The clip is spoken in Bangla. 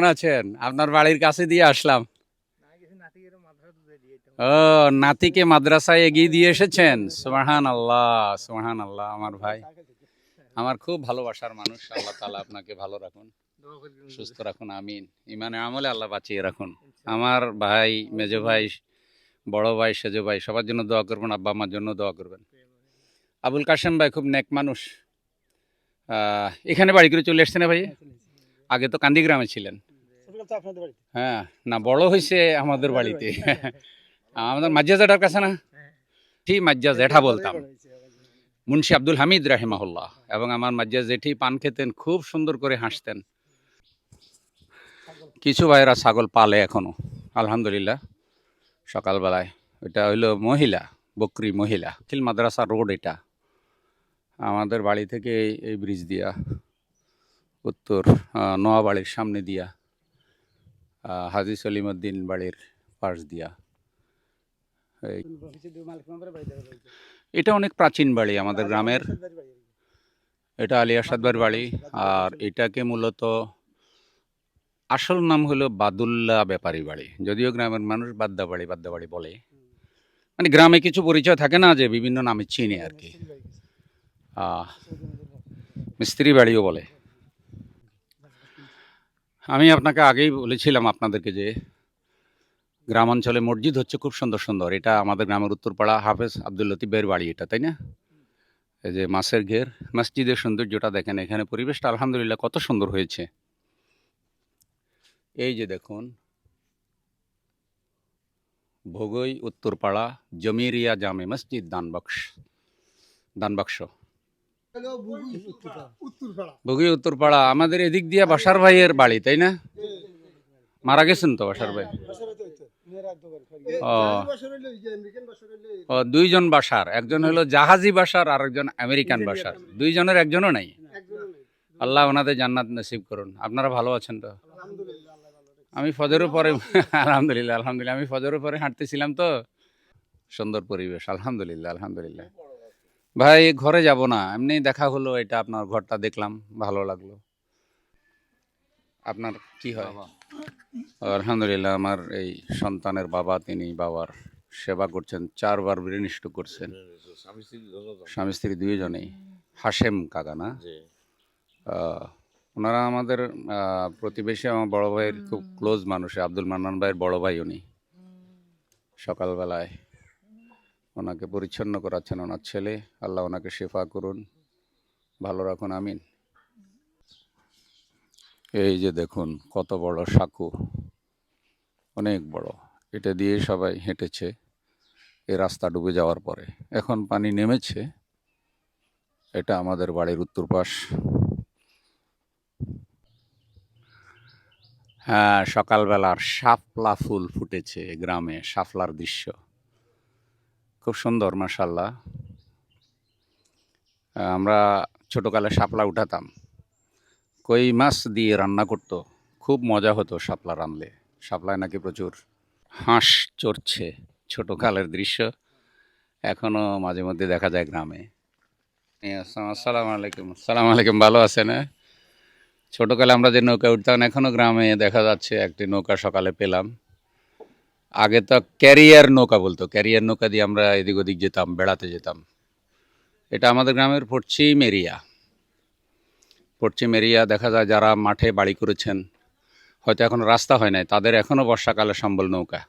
কেমন আছেন? আপনার বাড়ির কাছে দিয়ে আসলাম। ও, নাতিকে মাদ্রাসায় এগিয়ে দিয়ে এসেছেন? সুবহান আল্লাহ সুবহান আল্লাহ আমার ভাই। আমার খুব ভালোবাসার মানুষ, আল্লাহ তাআলা আপনাকে ভালো রাখুন, সুস্থ রাখুন, আমিন। ইমানে আমলে আল্লাহ বাঁচিয়ে রাখুন। আমার ভাই, মেজো ভাই, বড় ভাই, সেজো ভাই, সবার জন্য দোয়া করবেন, আব্বা আমার জন্য দোয়া করবেন। আবুল কাশেম ভাই খুব নেক মানুষ। এখানে বাড়ি করে চলে এসছে না ভাই? আগে তো কান্দি গ্রামে ছিলেন হ্যাঁ না বড় হয়েছে আমাদের বাড়িতে। আমাদের মাজ্জা জেঠার কাছে না? ঠিক মাজ্জা জেঠা বলতাম। মুন্সি আব্দুল হামিদ রাহিমাহুল্লাহ এবং আমার মাজ্জা জেঠি পান খেতেন খুব সুন্দর করে হাসতেন। কিছু ভাইয়েরা ছাগল পালে এখনও আলহামদুলিল্লাহ। সকালবেলায় এটা হইল মহিলা বকরি মহিলা খিল মাদ্রাসা রোড এটা। আমাদের বাড়ি থেকে এই- ব্রিজ দিয়া উত্তর নোয়াবাড়ির সামনে দিয়া হাজি সলিমুদ্দিন বাড়ির পাশ দিয়া। এটা অনেক প্রাচীন বাড়ি আমাদের গ্রামের। এটা আলিয়া সাদবার বাড়ি, আর এটাকে মূলত আসল নাম হলো বাদুল্লাহ ব্যাপারী বাড়ি। যদিও গ্রামের মানুষ বাদ্দা বাড়ি বাদ্দা বাড়ি বলে। মানে গ্রামে কিছু পরিচয় থাকে না যে বিভিন্ন নামে চিনে আর কি। মিস্ত্রি বাড়িও বলে। আমি আপনাকে আগেই বলেছিলাম আপনাদেরকে যে গ্রামাঞ্চলে মসজিদ হচ্ছে খুব সুন্দর সুন্দর। এটা আমাদের গ্রামের উত্তরপাড়া হাফেজ আব্দুল লতিফের বাড়ি এটা, তাই না? এই যে মাছের ঘের, মসজিদের সৌন্দর্যটা দেখেন এখানে, পরিবেশটা আলহামদুলিল্লাহ কত সুন্দর হয়েছে। এই যে দেখুন, ভোগই উত্তরপাড়া জমিরিয়া জামে মসজিদ দানবাক্স দানবাক্স। ভোগই উত্তরপাড়া। আমাদের এদিক দিয়ে বাসার ভাইয়ের বাড়ি তাই না? মারা গেছেন তো বাসার ভাই? ও। ও দুইজন বাসার। একজন হলো জাহাজি বাসার আর একজন আমেরিকান বাসার। দুইজনের একজনও নাই? আল্লাহ ওনাদের জান্নাত নসিব করুন। আপনারা ভালো আছেন তো? আমি ফজরের পরে আলহামদুলিল্লাহ আলহামদুলিল্লাহ। আমি ফজরের পরে হাঁটতেছিলাম তো। সুন্দর পরিবেশ আলহামদুলিল্লাহ আলহামদুলিল্লাহ। ভাই ঘরে যাব না। এমনি দেখা হলো এটা আপনার ঘরটা দেখলাম ভালো লাগল। আপনার কি হয়? আলহামদুলিল্লাহ আমার এই সন্তানের বাবা তিনি বাবার সেবা করছেন চারবার বিনিষ্ট করছেন। স্বামী স্ত্রী দুইজনেই। হাশেম কাকা না? ওনারা আমাদের প্রতিবেশী আমার বড় ভাইয়ের খুব ক্লোজ মানুষ আব্দুল মান্নান ভাইয়ের বড় ভাই উনি। সকালবেলায় ওনাকে পরিচ্ছন্ন করাচ্ছেন ওনার ছেলে। আল্লাহ ওনাকে শেফা করুন। ভালো রাখুন, আমিন। এই যে দেখুন, কত বড় সাঁকু। অনেক বড়। এটা দিয়ে সবাই হেঁটেছে এই রাস্তা ডুবে যাওয়ার পরে। এখন পানি নেমেছে। এটা আমাদের বাড়ির উত্তর পাশ। হ্যাঁ সকালবেলার শাপলা ফুল ফুটেছে গ্রামে, শাপলার দৃশ্য। খুব সুন্দর মাসাল্লাহ আমরা ছোটোকালে শাপলা উঠাতাম। কই মাছ দিয়ে রান্না করতো, খুব মজা হতো শাপলা রানলে শাপলায় নাকি প্রচুর হাঁস চড়ছে, ছোটকালের দৃশ্য। এখনও মাঝে মধ্যে দেখা যায় গ্রামে। আসসালাম- আলাইকুম। আসসালাম আলাইকুম, ভালো আছেন হ্যাঁ? ছোটকালে আমরা যে নৌকা উঠতাম এখনও গ্রামে দেখা যাচ্ছে একটি নৌকা সকালে পেলাম। আগে তো ক্যারিয়ার নৌকা বলতো, ক্যারিয়ার নৌকা দিয়ে আমরা এদিক ওদিক যেতাম, বেড়াতে যেতাম। এটা আমাদের গ্রামের পশ্চিম এরিয়া। পশ্চিম এরিয়া দেখা যায় যারা মাঠে বাড়ি করেছেন, হয়তো এখন রাস্তা হয় নাই, তাদের এখনও বর্ষাকালে সম্বল নৌকা।